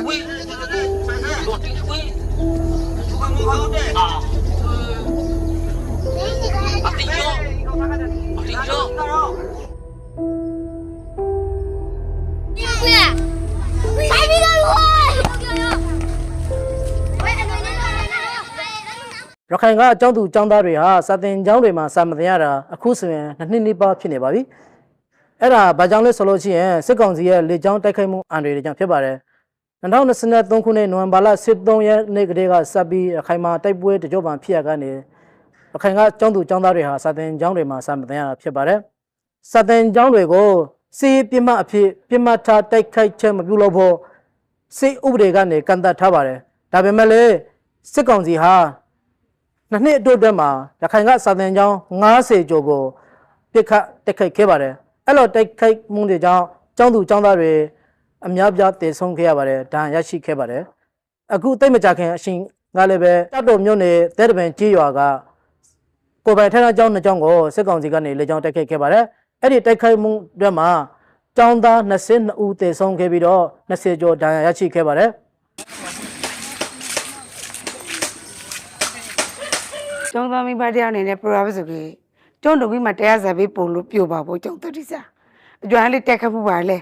会，我顶会，出个门口的啊，啊顶着，啊顶着。 ဆိုင်ပြီးတော့ဝိုင်းဝဲအနွေနဲ့တော့လည်း ရခိုင်ကအကြောင်းသူအကြောင်းသားတွေဟာစာသင်ကျောင်းတွေမှာစာမသင်ရတာအခုဆိုရင်နှစ်နှစ်နီးပါးဖြစ်နေပါပြီအဲ့ဒါဘာကြောင့်လဲဆိုလို့ရှိရင်စစ်ကောင်စီရဲ့လေကြောင်းတိုက်ခိုက်မှုအန္တရာယ်ကြောင့်ဖြစ်ပါတယ် 2023ခုနှစ်နိုဝင်ဘာလ23ရက်နေ့ကတည်းကစပ်ပြီးရခိုင်မှာတိုက်ပွဲတကြော့ပံဖြစ်ရကနေရခိုင်ကအကြောင်းသူအကြောင်းသားတွေဟာစာသင်ကျောင်းတွေမှာစာမသင်ရတာဖြစ်ပါတယ်စာသင်ကျောင်းတွေကိုစီးပြစ်မှတ်အဖြစ်ပြစ်မှတ်ထားတိုက်ခိုက်ချက်မပြုလုပ်ဖို့စစ်ဥပဒေကနေကန့်သတ်ထားပါတယ်ဒါပေမဲ့လည်းစစ်ကောင်စီဟာနှစ်နှစ်အတွက်အတွက်မှာရခိုင်ကစာသင်ကျောင်း90ကျော်ကိုပြစ်ခတ်တိုက်ခိုက်ခဲ့ပါတယ်အဲ့လိုတိုက်ခိုက်မှုတွေကြောင့်ကျောင်းသူကျောင်းသားတွေ အများပြားတည်ဆုံးခဲ့ရပါတယ်ဒဏ်ရာရရှိခဲ့ပါတယ်အခုတိတ်မကြခင်အရှင်ကလည်းပဲတပ်တော်မြို့နယ်တဲတပင်ကြီးရွာကကိုယ်ပိုင်ထက်ကျောင်းနှစ်ကျောင်းကိုစစ်ကောင်စီကနေလေကြောင်းတိုက်ခိုက်ခဲ့ပါတယ်အဲ့ဒီတိုက်ခိုက်မှုတွေမှာကျောင်းသား22ဦးတည်ဆုံးခဲ့ပြီးတော့20ကျော်ဒဏ်ရာရရှိခဲ့ပါတယ်ကျောင်းသားမိဘတရားအနေနဲ့ပရိုဂရမ်ဆိုပြီးကျောင်းတော်ပြီးမှတရားစာပေးပုံလို့ပြို့ပါဖို့ကျောင်းတတိစာအကျွမ်းလေးတက်ခတ်ဖို့ပါလေ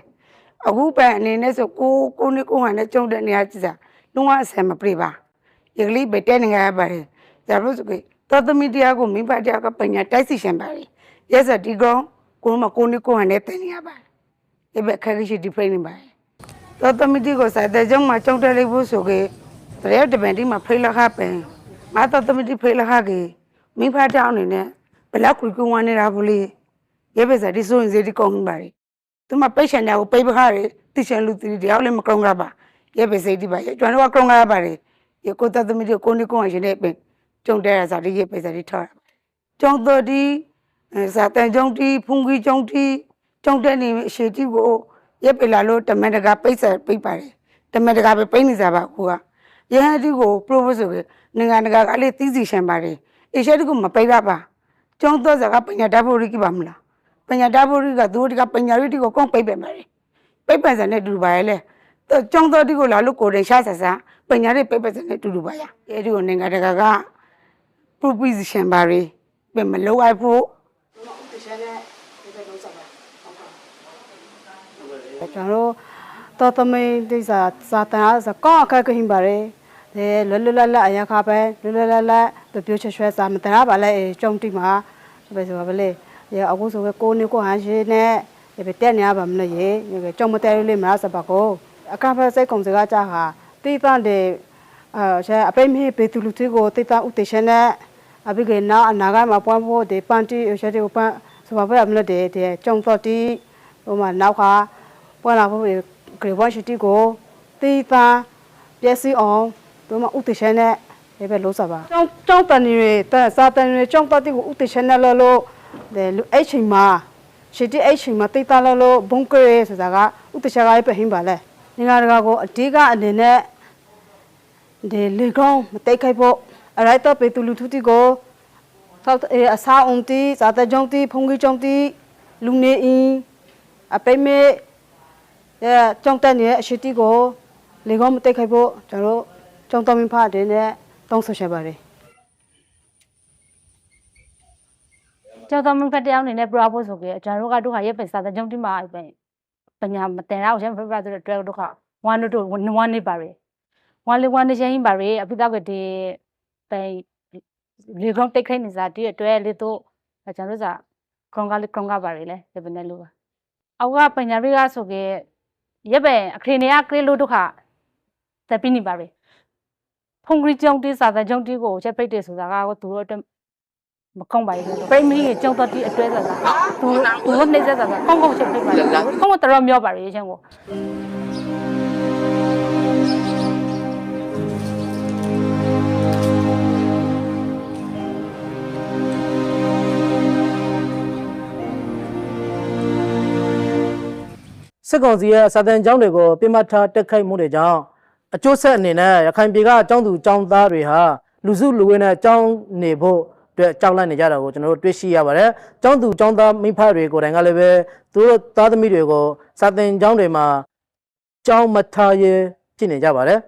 အခုပဲအနေနဲ့ဆိုကိုကိုနေကိုဟန်နဲ့ကျောင်းတဲ့နေရာကြည့်စားလုံးဝအဆင်မပြေပါဒီကလေးပဲတဲနေရပါတယ်ဒါလို့ဆိုပြီးတော်သမီးတရားကိုမိဘတရားကပညာတိုက်စီရှင်ပါတယ်ရက်စဒီကောင်ကိုမကိုနေကိုဟန်နဲ့တင်နေရပါတယ်ဒီဘက်ခက်ရှိဒီဖိနေပါတယ်တော်သမီးကိုစိုက်တဲ့ကျောင်းမှာကျောင်းတက်လေးဖို့ဆိုကေတရက်တပင်ဒီမှာဖိလခပင်မတော်သမီးဖိလခကေမိဖတောင်းနေနဲ့ဘလောက်ကွေကွဝမ်းနေတာဘူးလေရဲပဲစားဒီဆိုရင်စီဒီကောင်းပါလေ သူမပိတ်ချန်တယ်ကိုပိတ်ပခါရတိချန်လူတီတရားလည်းမကောင်းကြပါရဲပဲစိတ်ဒီပါရဲကျွန်တော်ကကောင်းကြပါလေဒီကိုတသမီးကိုနေကောင်းရှင်တဲ့ပင်ကြုံတဲ့ရစားဒီရဲပဲစားဒီထောက်ကျုံတော်ဒီစာတန်ကျုံတီဖုန်ကြီးကျုံတီကျုံတဲ့နေအရှိတီကိုရဲပဲလာလို့တမန်တကာပိတ်ဆက်ပိတ်ပါတယ်တမန်တကာပဲပိတ်နေစားပါကူကရဲဟန်တီကို propose ဆိုနိုင်ငံတကာကလေးသိစီရှင်ပါတယ်အေရှက်တီကိုမပိတ်ရပါကျုံတော်စကားပညာတတ်ဖို့ရိကပါမလား ပညာတတ်ဖို့ရိကသူတို့ကပညာရိတီကိုကောင်းပိတ်ပဲမယ်ပိတ်ပန်စံနဲ့တူပါရဲ့လေကျုံတော်တီကိုလာလို့ကိုရင်ရှာဆဆာပညာရိပိတ်ပန်စံနဲ့တူတူပါရအဲဒီကိုနိုင်ငံတကာက proposition ပါရီပြန်မလောက်အပ်ဖို့ကျွန်တော်တော်သမီးဒီစာစာတန်အားစကောအခက်ခင်းပါရဲလေလွတ်လွတ်လပ်လပ်အရာခါပဲလွတ်လွတ်လပ်လပ်တပြိုးချွဲချွဲစာမတနာပါလဲကြုံတိမှာပဲဆိုပါဗလေ ရအခုဆိုပဲကိုနေကိုဟန်ရှိနဲ့ဒီပဲတက်နေရပါမလို့ရေကြုံမတဲလေးမလားစပါကိုအခါဖစိတ်ကုံစကားကြဟာတိတန်တဲ့အာဆရာအပိမေပေတူလူတီကိုတိတန်ဥတေရှင်နဲ့အဘိကေနာအနာဂတ်မှာပွားဖို့ဒီပန်တီရရှိတဲ့ပန်ဆိုပါဘယ်မလို့တဲ့ကြုံတော့တီဟိုမှာနောက်ခါပွားလာဖို့ဂရေဝါရှိတီကိုတိတန်ပျက်စီးအောင်တို့မှာဥတေရှင်နဲ့ဒီပဲလို့စားပါကျောင်းကျောင်းတန်ရီတဲ့စာတန်ရီကျောင်းတတိကိုဥတေရှင်နဲ့လို့လို့ ဒီအဲ့ချိန်မှာရှိတီအဲ့ချိန်မှာတိတန်လို့လို့ဘုံကရဲဆိုတာကဥတေရှင်ကပဲဟင်းပါလေငါတကာကိုအဓိကအနေနဲ့ဒီလေကောင်းမတိတ်ခိုက်ဖို့အရိုက်တော့ပေတူလူထုတီကိုသောက်အစားအောင်တီစာတကြောင့်တီဖုန်ကြီးကြောင့်တီလူနေအင်းအပိမေအဲကြောင့်တက်နေတဲ့အရှိတီကိုလေကောင်းမတိတ်ခိုက်ဖို့ကျွန်တော်ကျောင်းတော်မင်းဖတဲ့နဲ့တောင်းဆိုချက်ပါတယ် ကျောင်းသားမင်းဖက်တယောက်အနေနဲ့ပရောဖို့ဆိုကြကျွန်တော်တို့ကတို့ခါရက်ပဲစာတဲ့ကျောင်းတိမှာပဲပညာမတင်တော့ရှင်ဖက်ဖက်ဆိုတဲ့အတွက်တို့ခဝမ်းတို့ဝမ်းနေပါရယ်ဝမ်းလေးဝမ်းနေချင်းပါရယ်အပိတော့ကဒီပဲလေကောင်တိတ်ခိုင်းနေစားဒီအတွက်လေတို့ကျွန်တော်တို့စာကောင်ကလေးကောင်ကပါရယ်လေဒီပနေလို့အောက်ကပညာရိကဆိုကြရက်ပဲအခရင်နေရကလေးလို့တို့ခတက်ပြီးနေပါရယ်ဖုန်ကြီးကျောင်းတိစာတဲ့ကျောင်းတိကိုချက်ပိတ်တယ်ဆိုတာကသူတို့အတွက် မကောင်းပါဘူးပြိမီရဲ့ကြောက်တော့ဒီအတွဲဆိုတာသူသူတို့နေစက်ဆိုတာကောင်းကောင်းချက်ပြပါလေကောင်းကောင်းတော်မျောပါလေချင်းကိုစစ်ကောင်စီရဲ့စာတန်ကျောင်းတွေကိုပြစ်မှတ်ထားတက်ခိုက်မှုတွေကြောင့်အကျိုးဆက်အနေနဲ့ရခိုင်ပြည်ကကျောင်းသူကျောင်းသားတွေဟာလူစုလူဝေးနဲ့ကျောင်းနေဖို့ အတွက်ကြောက်လန့်နေကြတာကိုကျွန်တော်တို့တွေ့ရှိရပါတယ်။ကျောင်းသူကျောင်းသားမိဖတွေကိုယ်တိုင်ကလည်းပဲသူတို့သားသမီးတွေကိုစာသင်ကျောင်းတွေမှာကျောင်းမထားရဲကြည့်နေကြပါတယ်